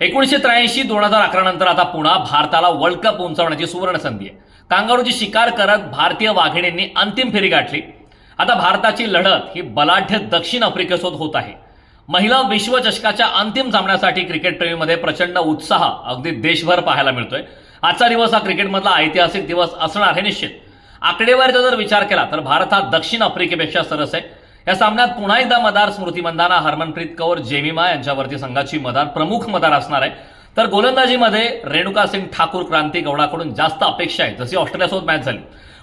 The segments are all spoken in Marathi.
एकोणीसशे त्र्याऐंशी दोन हजार अकरा नंतर आता पुन्हा भारताला वर्ल्ड कप उंचावण्याची सुवर्ण संधी आहे. कांगारूची शिकार करत भारतीय वाघिणींनी अंतिम फेरी गाठली. आता भारताची लढत ही बलाढ्य दक्षिण आफ्रिकेसोबत होत आहे. महिला विश्वचषकाच्या अंतिम सामन्यासाठी क्रिकेटप्रेमीमध्ये प्रचंड उत्साह अगदी देशभर पाहायला मिळतोय. आजचा दिवस हा क्रिकेटमधला ऐतिहासिक दिवस असणार हे निश्चित. आकडेवारीचा जर विचार केला तर भारत हा दक्षिण आफ्रिकेपेक्षा सरस आहे. या सामन्यात पुन्हा एकदा मदार स्मृती मंदाना हरमनप्रीत कौर जेमिमा यांच्यावरती संघाची मदार प्रमुख मदार असणार आहे. तर गोलंदाजीमध्ये रेणुका सिंग ठाकूर क्रांती गौडाकडून जास्त अपेक्षा आहे जशी ऑस्ट्रेलियासोबत मॅच झाली.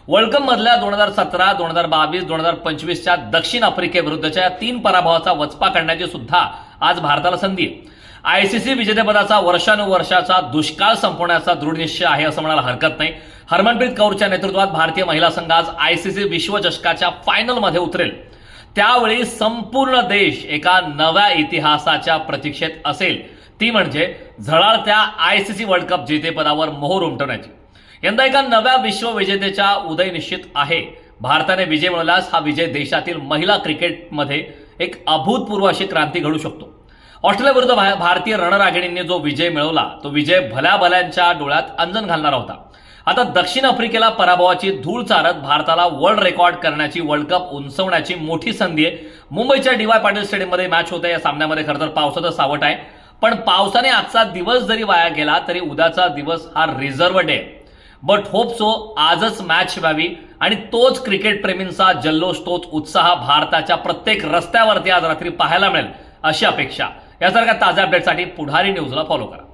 वर्ल्ड कप मधल्या दोन हजार सतरा दोन हजार बावीस दोन हजार पंचवीसच्या दक्षिण आफ्रिकेविरुद्धच्या या तीन पराभवाचा वचपा काढण्याची सुद्धा आज भारताला संधी आहे. आयसीसी विजेतेपदाचा वर्षानुवर्षाचा दुष्काळ संपवण्याचा दृढ निश्चय आहे असं म्हणायला हरकत नाही. हरमनप्रीत कौरच्या नेतृत्वात भारतीय महिला संघ आज आयसीसी विश्वचषकाच्या फायनलमध्ये उतरेल. त्यावेळी संपूर्ण देश एका नव्या इतिहासाच्या प्रतीक्षेत असेल. ती म्हणजे झळाळत्या आयसीसी वर्ल्ड कप जेतेपदावर मोहोर उमटवण्याची. यंदा एका नव्या विश्वविजेतेच्या उदय निश्चित आहे. भारताने विजय मिळवल्यास हा विजय देशातील महिला क्रिकेटमध्ये एक अभूतपूर्व अशी क्रांती घडू शकतो. ऑस्ट्रेलियाविरुद्ध भारतीय रणरागिणींनी जो विजय मिळवला तो विजय भल्या भल्यांच्या डोळ्यात अंजन घालणारा होता. आता दक्षिण आफ्रिकेला पराभवाची धूळ चारत भारताला वर्ल्ड रेकॉर्ड करण्याची वर्ल्ड कप उंचवण्याची मोठी संधी आहे. मुंबईच्या डीवाय पाटील स्टेडियममध्ये मॅच होते या सामन्यामध्ये खरं तर पावसाचं सावट आहे. पण पावसाने आजचा दिवस जरी वाया गेला तरी उद्याचा दिवस हा reserve day but hope so आजच मॅच व्हावी. आणि तोच क्रिकेट प्रेमींचा जल्लोष तोच उत्साह भारताच्या प्रत्येक रस्त्यावरती आज रात्री पाहायला मिळेल अशी अपेक्षा. यासारख्या ताज्या अपडेटसाठी पुढारी न्यूजला फॉलो करा.